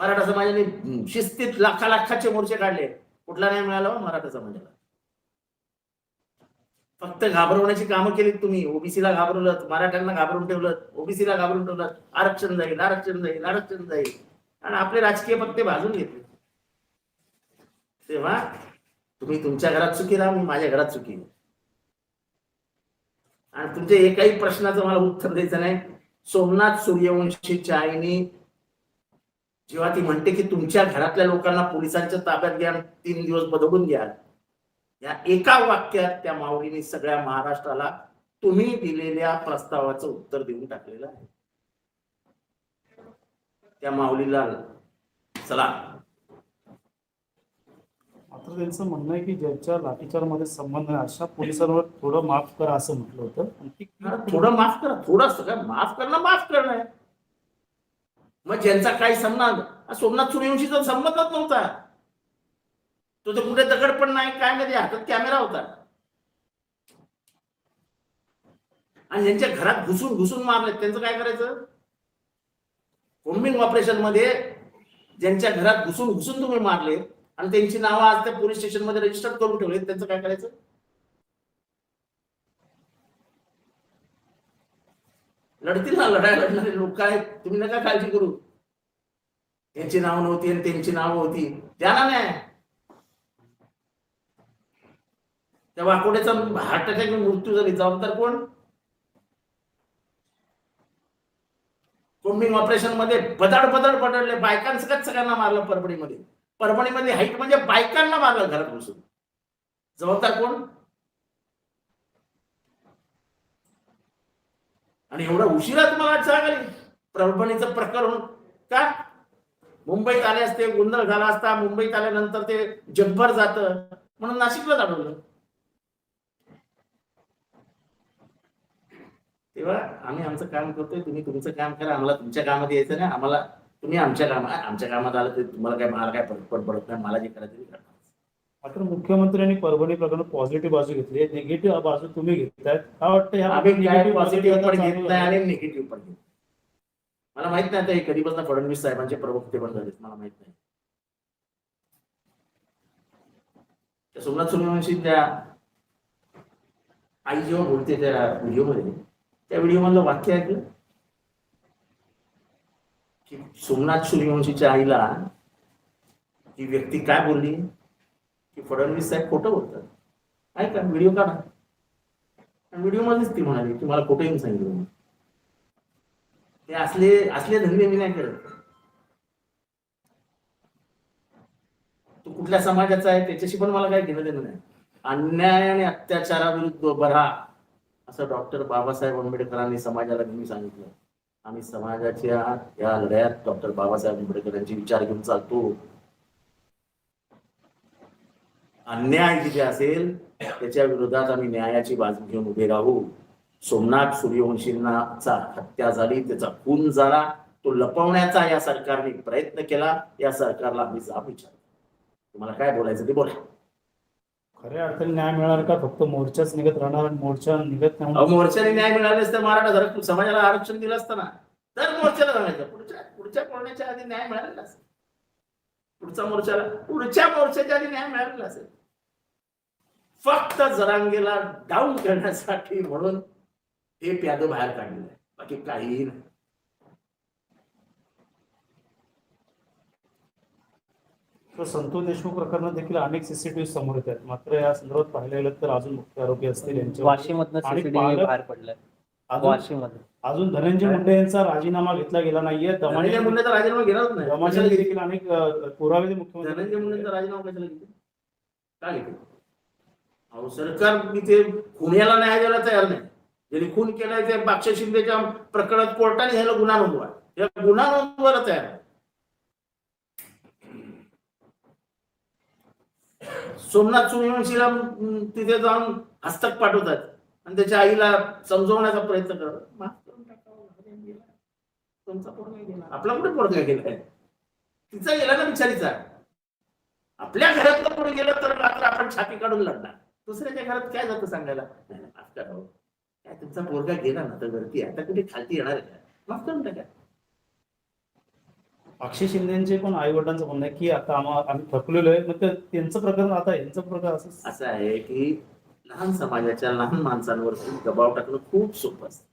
मराठा समाजाने शिस्तीत लाखा लाखाचे मोर्चे काढले. कुठला नाही मिळाला हो मराठा समाजाला? फक्त घाबरवण्याची कामं केलीत तुम्ही. ओबीसीला घाबरवलं मराठ्यांना घाबरून ठेवलं ओबीसीला घाबरून ठेवलं. आरक्षण जाईल आरक्षण जाईल आरक्षण जाईल. आणि आपले राजकीय पत्ते भाजून घेतले. तेव्हा तुम्ही तुमच्या घरात चुकी राहा मी माझ्या घरात चुकी आणि तुमच्या एकाही प्रश्नाचं मला उत्तर द्यायचं नाही. सोमनाथ सूर्यवंशीच्या आईने जेव्हा ती म्हणते की तुमच्या घरातल्या लोकांना पोलिसांच्या ताब्यात घ्या तीन दिवस बदलून घ्या. या एका वाक्यात त्या माऊलीने सगळ्या महाराष्ट्राला तुम्ही दिलेल्या प्रस्तावाचं उत्तर देऊन टाकलेलं आहे. त्या माऊलीला चला. मात्र त्यांचं म्हणणं आहे की ज्यांच्या लाठीचारमध्ये संबंध आहे अशा पोलिसांवर थोडं माफ करा असं म्हटलं होतं. थोडं माफ करा थोडं सगळं माफ करणं माफ करणं आहे. मग ज्यांचा काही संबंध हा सोमनाथ सूर्यवंशीचा संबंधच नव्हता. तो तर कुठे दगड पण नाही काय नाही हातात कॅमेरा होता. आणि ज्यांच्या घरात घुसून घुसून मारले त्यांचं काय करायचं? कोम्बिंग ऑपरेशनमध्ये ज्यांच्या घरात घुसून घुसून तुम्ही मारले आणि त्यांची नावं आज त्या पोलीस स्टेशनमध्ये रजिस्टर करून ठेवले त्यांचं काय करायचं? लढतील ना लढाई लढणारे लोक काय? तुम्ही नका काळजी करू. त्यांची नाव नव्हती आणि त्यांची नाव होती. त्याला नाही. त्या वाकोड्याचा हार्ट अटॅक मृत्यू झाली. जबाबदार कोण? कोम्बिंग ऑपरेशनमध्ये बदड बदड पडले. बायकांसकट सगळ्यांना मारलं परभणीमध्ये? परभणीमध्ये हाईट म्हणजे बायकांना मारलं घरात बसून. जबाबदार कोण? आणि एवढा उशिरा तुम्हाला जाग आली प्रकार प्रकरण का? मुंबईत आले असते गोंधळ झाला असता मुंबईत आल्यानंतर ते जगभर जात. म्हणून नाशिकला अडवलं तेव्हा आम्ही आमचं काम करतोय तुम्ही तुमचं काम करा आम्हाला तुमच्या कामात यायचं नाही आम्हाला तुम्ही आमच्या कामात आमच्या कामात आलं तरी तुम्हाला काय मला काय फरक पडत नाही मला जे करायचं ते मात्र मुख्यमंत्र्यांनी परभणी प्रकरण पॉझिटिव्ह बाजू घेतली आहे. निगेटिव्ह बाजू तुम्ही घेतायत काय वाटतं ह्या पॉझिटिव्ह पण घेत नाही? आणि निगेटिव्ह पण घेत मला माहीत नाही आता हे कधीपासून फडणवीस साहेबांचे प्रवक्ते पण झालेत. मला माहीत नाही. त्या सोमनाथ सूर्यवंशी त्या आई जेव्हा बोलते त्या व्हिडिओमध्ये त्या व्हिडिओ मधलं वाक्य ऐकलं की सोमनाथ सूर्यवंशीच्या आईला ती व्यक्ती काय बोलली? फडणवीस साहेब खोटं बोलतात. ऐका व्हिडिओ काढा. व्हिडिओ मध्येच ती म्हणाली की मला खोटं येऊन सांगितलं ते असले असले धंदे मी नाही करत. तो कुठल्या समाजाचा आहे त्याच्याशी पण मला काही घेणं देणं नाही. अन्याय आणि अत्याचाराविरुद्ध बरा राहा असं डॉक्टर बाबासाहेब आंबेडकरांनी समाजाला नेहमी सांगितलं. आम्ही समाजाच्या या लढ्यात डॉक्टर बाबासाहेब आंबेडकरांची विचार घेऊन चालतो. अन्याय जिथे असेल त्याच्या विरोधात आम्ही न्यायाची बाजू घेऊन उभे राहू. सोमनाथ सूर्यवंशींनाचा हत्या झाली त्याचा खून झाला तो लपवण्याचा या सरकारने प्रयत्न केला या सरकारला आम्ही जाब विचार तुम्हाला काय बोलायचं ते बोला. खऱ्या अर्थाने न्याय मिळणार का? फक्त मोर्चाच निघत राहणार आणि मोर्चा निघत नाही मोर्चाने न्याय मिळाले असतं मराठा धर्म समाजाला आरक्षण दिलं असतं ना तर मोर्चाला जाण्याचं पुढच्या पुढच्या मोर्चाच्या आधी न्याय मिळालेला असेल. पुढच्या मोर्चाला पुढच्या मोर्चाच्या आधी न्याय मिळालेला असेल. फक्त जरांगेला डाऊन करण्यासाठी म्हणून हे प्याद बाहेर काढलेलं आहे. बाकी काहीही नाही. संतोष देशमुख प्रकरणात देखील अनेक सीसीटीव्ही समोर येत आहेत. मात्र या संदर्भात पाहायला गेलं तर अजून मुख्य आरोपी असतील पडलाय. अजून धनंजय मुंडे यांचा राजीनामा घेतला गेला नाहीये. धनंजय मुंडेचा राजीनामा घेणारच नाही? देखील अनेक पुरावे धनंजय मुख्यमंत्री मुंडेचा राजीनामा कशाला घेतील? का घेतील? अहो सरकार इथे खुन्याला न्याय द्यायला तयार नाही. ज्यांनी खून केलाय ते बाक्षा शिंदेच्या प्रकरणात कोर्टाने ह्याला गुन्हा नोंदवा. या गुन्हा नोंदवायला तयार. सोमनाथ सूर्यवंशीला तिथे जाऊन हस्तक पाठवतात. आणि त्याच्या आईला समजवण्याचा प्रयत्न करतात. गेला. आपला कुठे पोरगा गेलाय तिचा गेला ना बिचारीचा? आपल्या घरातलं कोणी गेलं तर मात्र आपण छाती काढून लढणार. दुसऱ्याच्या घरात काय जातं सांगायला? नाही, नाही, माफ करा हो. काय तुमचा पोरगा गेला ना तर वरती. आता कुठे खालती येणार आहे माफ करून टाका. अक्षय शिंदेचे पण आई वडिलांचं म्हणणं आहे की आता आम्हा आम्ही थकलेलो आहे. मग ते- त्यांचं प्रकरण आता यांचं प्रकरण असं असं आहे की लहान समाजाच्या लहान माणसांवरती दबाव टाकणं खूप सोपं असतं.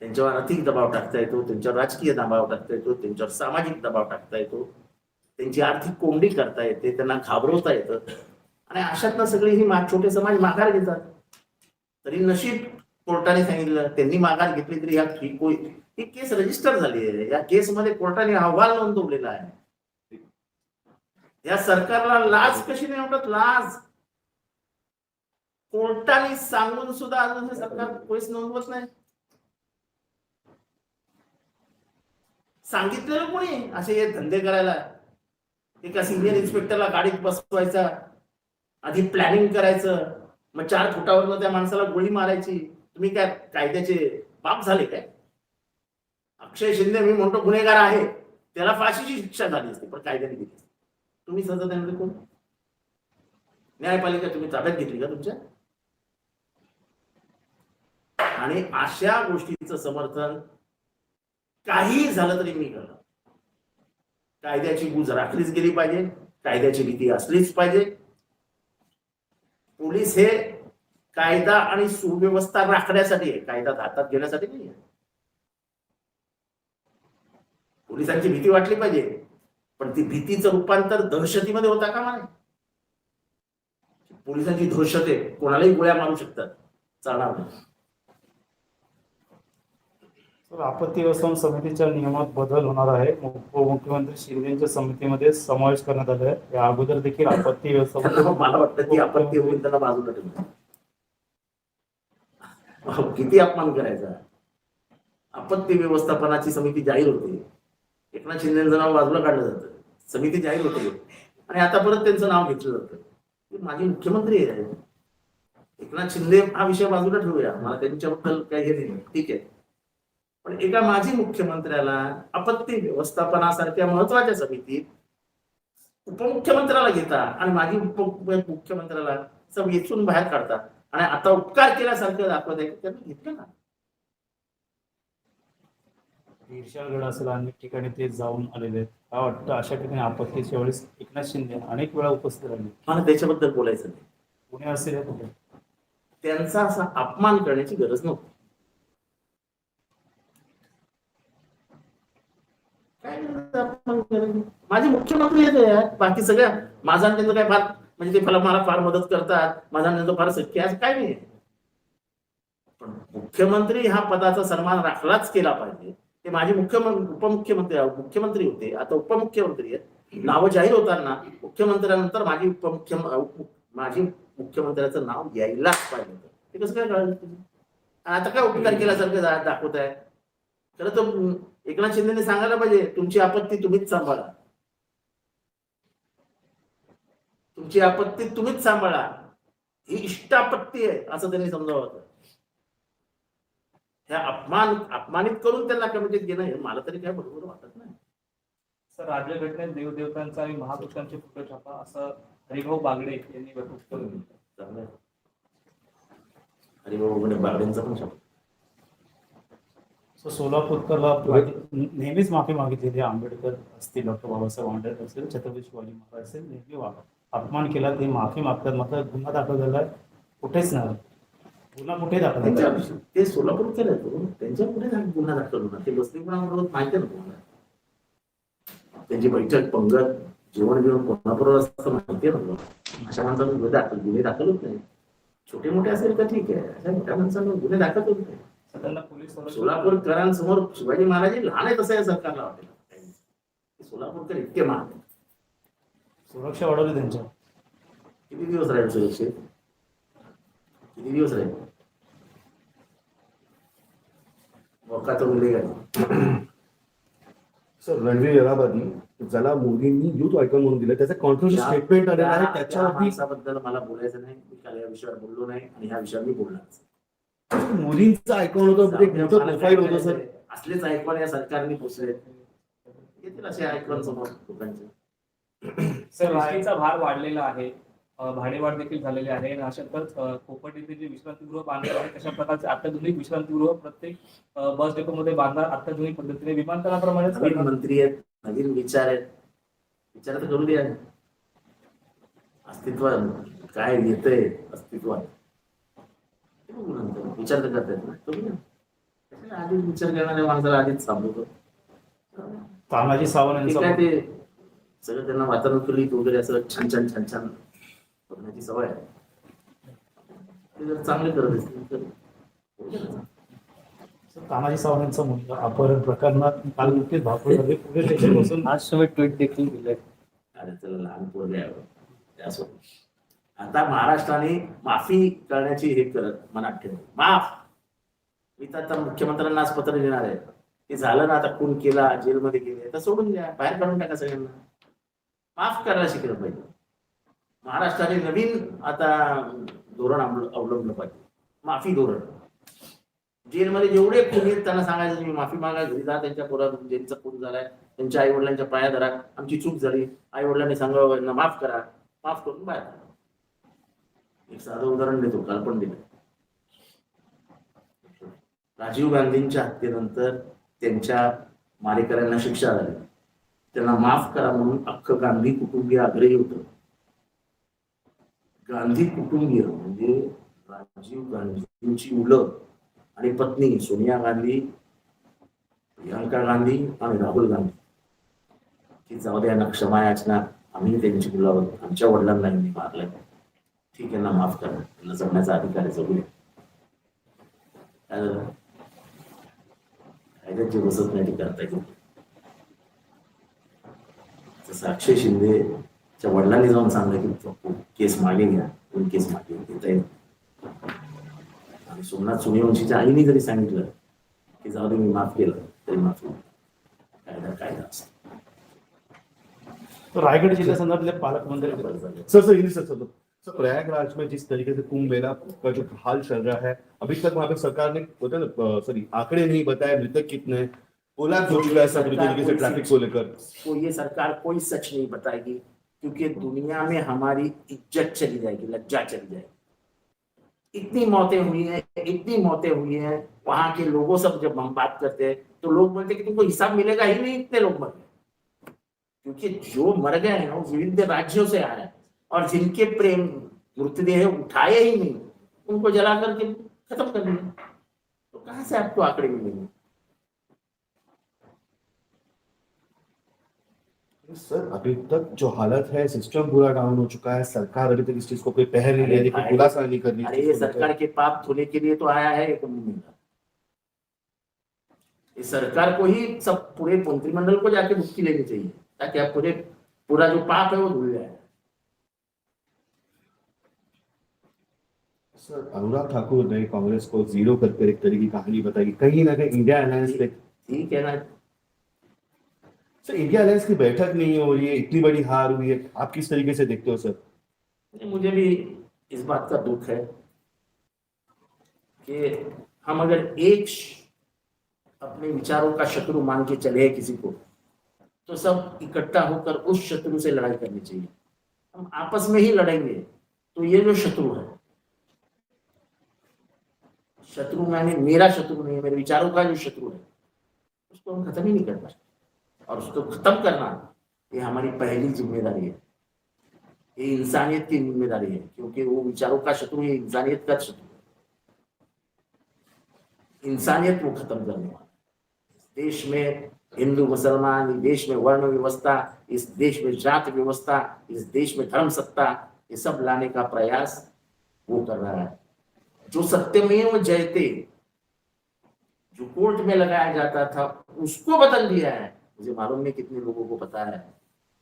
त्यांच्यावर आर्थिक दबाव टाकता येतो त्यांच्यावर राजकीय दबाव टाकता येतो त्यांच्यावर सामाजिक दबाव टाकता येतो. त्यांची आर्थिक कोंडी करता येते त्यांना घाबरवता येतं. आणि अशातनं सगळे ही छोटे समाज माघार घेतात. तरी नशीब कोर्टाने सांगितलं त्यांनी माघार घेतली तरी या ही कोई ही केस रजिस्टर झाली आहे. या केसमध्ये कोर्टाने अहवाल नोंदवलेला आहे. या सरकारला लाज कशी नाही वाटत? लाज. कोर्टाने सांगून सुद्धा अजून हे सरकार केस नोंदवत नाही. सांगितलेलं कोणी? असे हे धंदे करायला. एका सिनियर इन्स्पेक्टरला गाडीत बसवायचा. आधी प्लॅनिंग करायचं. मग चार फुटावर त्या माणसाला गोळी मारायची. तुम्ही काय कायद्याचे बाप झाले काय? अक्षय शिंदे मी म्हणतो गुन्हेगार आहे. त्याला फाशीची शिक्षा झाली असते पण कायद्याने दिली असते. तुम्ही सजा त्यामध्ये कोण? न्यायपालिका तुम्ही ताब्यात घेतली का तुमच्या? आणि अशा गोष्टीचं समर्थन काही झालं तरी मी करणार. कायद्याची गुज राखलीच गेली पाहिजे. कायद्याची भीती असलीच पाहिजे. पोलीस हे कायदा आणि सुव्यवस्था राखण्यासाठी आहे. कायदा हातात घेण्यासाठी नाही आहे. पोलिसांची भीती वाटली पाहिजे. पण ती भीतीचं रूपांतर दहशतीमध्ये होता का नाही पोलिसांची दहशत आहे कोणालाही गोळ्या मारू शकतात. चालणार नाही. तर आपत्ती व्यवस्थापन समितीच्या नियमात बदल होणार आहे. उपमुख्यमंत्री शिंदेच्या समितीमध्ये समावेश करण्यात आला आहे. या अगोदर देखील आपत्ती व्यवस्थापन मला वाटतं ती आपत्ती होईल त्याला बाजूला अहो, किती अपमान करायचा. आपत्ती व्यवस्थापनाची समिती जाहीर होते. एकनाथ शिंदेचं नाव बाजूला काढलं जातं. समिती जाहीर होते. आणि आता परत त्यांचं नाव घेतलं जातं. माजी मुख्यमंत्री आहे एकनाथ शिंदे हा विषय बाजूला ठेवूया. मला त्यांच्याबद्दल काही हे नाही. ठीक आहे. पण एका माजी मुख्यमंत्र्याला आपत्ती व्यवस्थापनासारख्या महत्त्वाच्या समितीत उपमुख्यमंत्र्याला घेता आणि माजी उप मुख्यमंत्र्याला सब येचून बाहेर काढता आणि आता उपकार केल्यासारखं दाखवत आहे त्यांना घेतलं ना. ईर्षागड असेल अनेक ठिकाणी ते जाऊन आलेले आहेत. काय वाटतं? अशा ठिकाणी आपत्तीच्या वेळेस एकनाथ शिंदे अनेक वेळा उपस्थित राहिले. मला त्याच्याबद्दल बोलायचं नाही. पुणे असेल त्यांचा असा अपमान करण्याची गरज नव्हती काय गरज आहे अपमान करायची? माझे मुख्यमंत्री आहेत बाकी सगळ्या माझा त्यांचं काय फार म्हणजे ते मला मला फार मदत करतात. माझा त्यांचं फार सख्य असं काय नाही. पण मुख्यमंत्री हा पदाचा सन्मान राखलाच केला पाहिजे. ते माझे मुख्यमंत्री उपमुख्यमंत्री मुख्यमंत्री होते. आता उपमुख्यमंत्री आहेत. नावं जाहीर होताना मुख्यमंत्र्यानंतर माझी उपमुख्य माझी मुख्यमंत्र्याचं नाव यायलाच पाहिजे होतं. ते कसं काय कळलं आता काय उपकार केल्यासारखं दाखवत आहे खरं तर एकनाथ शिंदेने सांगायला पाहिजे तुमची आपत्ती तुम्हीच सांभाळा. तुमची आपत्ती तुम्हीच सांभाळा. ही इष्ट आपत्ती आहे असं त्यांनी समजावं होतं. ह्या अपमान अपमानित करून त्यांना कमिटीत घेणं हे मला तरी काय बरोबर वाटत नाही. सर राज्यघटनेत देवदेवतांचा आणि महापुरुषांचे फोटो छापा असं हरिभाऊ बागडे यांनी. हरिभाऊ बागडेंचा पण सो सोलापूरकरला नेहमीच माफी मागितलेली आहे. आंबेडकर असतील डॉक्टर बाबासाहेब आंबेडकर असतील छत्रपती शिवाजी महाराज असेल नेहमी अपमान केला ते माफी मागतात. मात्र गुन्हा दाखल झाला कुठेच नाही. गुन्हा कुठे दाखल ते सोलापूर केलं तो. त्यांच्या पुढे गुन्हा दाखल होणार. ते बसले कोणाबरोबर माहिती आहे ना त्यांची बैठक पंगत जेवण जेवण कोणाबरोबर असतं माहिती आहे ना? अशा माणसांना गुन्हे दाखल गुन्हे दाखल होत नाही. छोटे मोठे असेल तर ठीक आहे. अशा मोठ्या माणसांना गुन्हे दाखल होत नाही. सोलापूरकरांसमोर शिवाजी महाराज हे लहान आहेत असं या सरकारला वाटेल सोलापूरकर इतके महान आहेत. सुरक्षा वाढवली त्यांच्या. किती दिवस राहील सुरक्षित? किती दिवस राहील? मौका. सर रणवीर येराबादी ज्याला मोदींनी युथ आयकॉन म्हणून दिलं त्याचं कॉन्ट्रोवर्शियल त्या- स्टेटमेंट आलेलं आहे त्या- त्या त्याच्यावरती माणसाबद्दल मला बोलायचं नाही मी काल या विषयावर बोललो नाही आणि ह्या विषयावर मी बोलणार मोदींचं आयकॉन होतं एक मोठं प्रोफाईल होतं सर असलेच ऐकून या सरकारने पोचले येतील असे ऐकून समोर लोकांचे. सर एसटीचा भार वाढलेला आहे. भाडेवाढ देखील झालेली आहे. आणि अशातच कोकण येथे जे विश्रांतीगृह बांधले आहे तशा प्रकारचे अत्याधुनिक विश्रांतीगृह प्रत्येक बस डेपोमध्ये बांधणार अत्याधुनिक पद्धतीने विमानतळाप्रमाणेच. मंत्री आहेत नवीन विचार आहेत. विचार तर करू द्या अस्तित्व काय येतंय? अस्तित्वात बघू नंतर विचार तर करतायत ना. करू द्या कशाला आधीच विचार करणाऱ्या माणसाला आधीच थांबवतो. तानाजी सावंत ते सगळं त्यांना वातानुकूलित वगैरे असं छान छान छान छान करण्याची सवय आहे. ते जर चांगले करत असतील तर. तानाजी सावंत यांचा मुलगा अपहरण प्रकरणात काल नुकतीच झाले. पुणे स्टेशन बसून आज तुम्ही ट्विट देखील दिलंय अरे त्याला लहान आहे बा. त्यासोबत. आता महाराष्ट्राने माफी करण्याची हे करत मनात ठेव माफ! मी तर आता मुख्यमंत्र्यांना आज पत्र देणार आहे. ते झालं ना आता खून केला जेलमध्ये गेले तर सोडून द्या बाहेर काढून टाका सगळ्यांना. माफ करायला शिकलं पाहिजे. महाराष्ट्राने नवीन आता धोरण अवलंबलं पाहिजे. माफी धोरण. जेलमध्ये जेवढे खून आहेत त्यांना सांगायचं तुम्ही माफी मागा घरी जा त्यांच्या पोरातून ज्यांचा खून झालाय त्यांच्या आई वडिलांच्या पाया धरा आमची चूक झाली आई वडिलांनी सांगावं माफ करा माफ करून बाहेर एक साधं उदाहरण देतो काल पण दिलं. राजीव गांधींच्या हत्येनंतर त्यांच्या मारेकऱ्यांना शिक्षा झाली. त्यांना माफ करा म्हणून अख्खं गांधी कुटुंबीय आग्रही होतं. गांधी कुटुंबीय म्हणजे राजीव गांधींची मुलं आणि पत्नी सोनिया गांधी प्रियंका गांधी आणि राहुल गांधी. की जाऊ द्या ना क्षमा याचना आम्ही त्यांची मुलावर आमच्या वडिलांना मारलंय. ठीक आहे ना माफ करा. त्यांना जगण्याचा अधिकार आहे जगू द्या. काय झालं कायद्यात जे बसत नाही ते करता येईल जसं अक्षय शिंदेच्या वडिलांनी जाऊन सांगलं की केस मागे घ्या कोण केस मागे घेता येईल आणि सोमनाथ सूर्यवंशीच्या आईने जरी सांगितलं की जाऊ दे मी माफ केलं तरी माफ. कायदा कायदा असतो. रायगड जिल्ह्यासंदर्भातले पालकमंत्री sir sir sir sir. Prayagraj में जिस तरीके से कुंभ मेला का जो हाल चल रहा है, अभी तक वहाँ पे सरकार ने, बोलते ना सॉरी आंकड़े नहीं बताए, मृतक कितने कोलैप्स हो चुका है सब तरीके से ट्रैफ़िक को लेकर। तो ये सरकार कोई सच नहीं बताएगी, क्योंकि दुनिया में हमारी इज़्ज़त चली जाएगी, लज्जा चली जाएगी। इतनी मौतें हुई हैं, इतनी मौतें हुई हैं, वहाँ के लोगों सब जब हम बात करते हैं तो लोग बोलते कि तुमको हिसाब मिलेगा ही नहीं, इतने लोग मर गए। क्योंकि जो मर गए हैं, वो विविध राज्यों से आ रहे हैं। और जिनके प्रेम मृतदेह उठाए ही नहीं उनको जला करके खत्म कर दिया। तो कहाँ से आपको आंकड़े मिलेंगे? सर अभी तक जो हालत है सिस्टम पूरा डाउन हो चुका है। सरकार अभी तक इस चीज़ को कोई पहल नहीं ले रही कोई खुलासा नहीं कर रही अरे ये सरकार के पाप धोने के लिए तो आया है ये कुंभ मेला सरकार को ही सब पूरे मंत्रिमंडल को जाके मुक्ति लेनी चाहिए ताकि आप पूरे पूरा जो पाप है वो धुल जाए। सर अनुराग ठाकुर ने कांग्रेस को ज़ीरो करके एक तरह की कहानी बताई कहीं ना कहीं इंडिया अलायंस पे ठीक है। ना सर इंडिया अलायंस की बैठक नहीं हो रही है इतनी बड़ी हार हुई है। आप किस तरीके से देखते हो सर मुझे भी इस बात का दुख है कि हम अगर एक अपने विचारों का शत्रु मान के चले किसी को तो सब इकट्ठा होकर उस शत्रु से लड़ाई करनी चाहिए। हम आपस में ही लड़ेंगे तो ये जो शत्रु है शत्रु मैंने मेरा शत्रु नहीं है, मेरे विचारों का जो शत्रु है, उसको हम खत्म ही नहीं कर पाते और उसको खत्म करना ये हमारी पहली ज़िम्मेदारी है। ये इंसानियत की ज़िम्मेदारी है, क्योंकि वो विचारों का शत्रु ये इंसानियत का शत्रु है। इंसानियत को खत्म करने वाला। देश में हिंदू, मुसलमान, इस देश में वर्ण व्यवस्था, इस देश में जात व्यवस्था, इस देश में धर्म सत्ता, ये सब लाने का प्रयास वो कर रहा है। जो सत्यमेव जयते, जो कोर्ट में लगाया जाता था, उसको बदल दिया है। मुझे मालूम नहीं कितने लोगों को पता है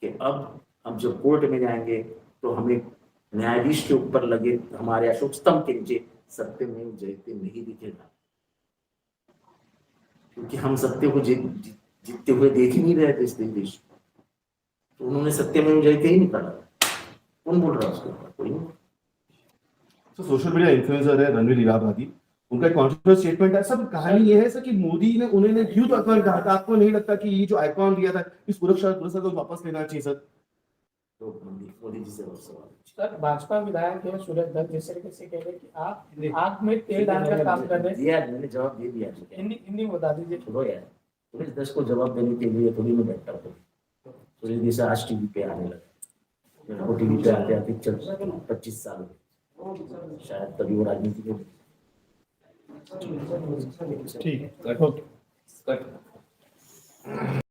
कि अब हम जब कोर्ट में जाएँगे तो हमें न्यायाधीश के ऊपर लगे, हमारे अशोक स्तंभ के नीचे सत्य में जयते नहीं दिखेगा। क्योंकि हम सत्य को जीत जीत- जीतते हुए देख ही नहीं रहे थे इस देश। तो उन्होंने सत्य में जयते ही नहीं कौन बोल रहा है उसके ऊपर? कोई नहीं। तो सोशल मीडिया इन्फ्लुएंसर है रणवीर इलाहाबादी उनका एक कॉन्ट्रोवर्स स्टेटमेंट है। सब कहानी ये है सर कि मोदी ने उन्होंने यूथ आइकॉन कहा था आपको नहीं लगता कि ये जो आइकॉन दिया था इस सुरक्षा पुरस्कार को वापस लेना चाहिए सर? तो मोदी मोदी जी से सवाल। सर भाजपा विधायक है सूरज दत्त जिस तरीके से कह रहे कि आप में तेल डालकर काम कर रहे हैं। मैंने जवाब दे दिया हिंदी हिंदी बता दीजिए। छोड़ो यार पुलिस देश को जवाब देने के लिए थोड़ी मैं बैठता हूँ। सुरेश जैसा आज टीवी पे आने लगा। टीवी पे आते आते चल पच्चीस साल हुए। शायद तभी वो राजनीति ठीक कट.